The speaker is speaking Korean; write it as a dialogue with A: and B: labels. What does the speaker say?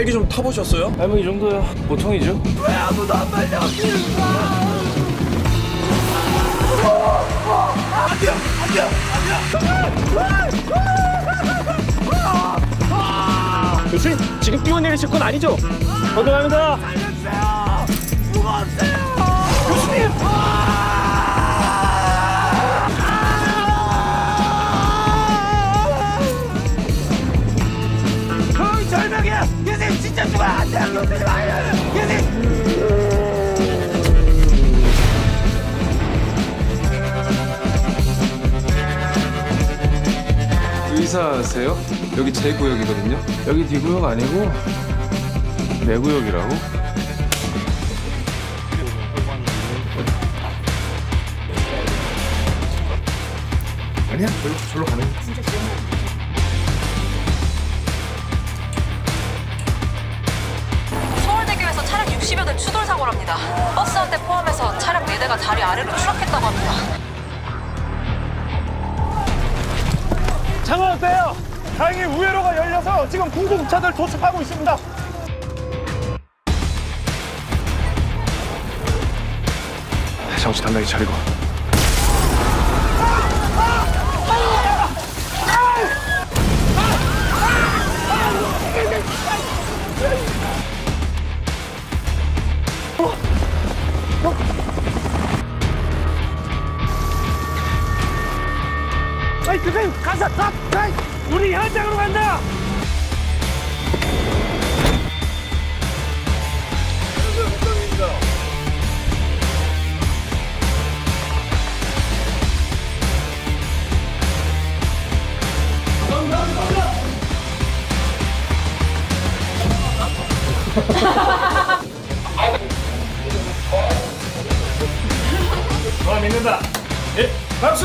A: 헬기 좀 타보셨어요?
B: 아니 뭐이 정도야 보통이죠. 교수님 지금 뛰어내리실 건 아니죠? 걱정합니다.
C: 의사세요? 여기 제 구역이거든요.
B: 여기 D 구역 아니고 내 구역이라고?
D: 아니야 절로, 절로 가는
E: 서울 사고랍니다. 버스 한 대 포함해서 차량 4대가 다리 아래로 추락했다고 합니다.
B: 상황 어때요? 다행히 우회로가 열려서 지금 구급차들 도착하고 있습니다. 정신 단단히 차리고. 아이 그게 가서 탑! 아이, 우리 현장으로 간다! 와믿 는다. 예, 박수!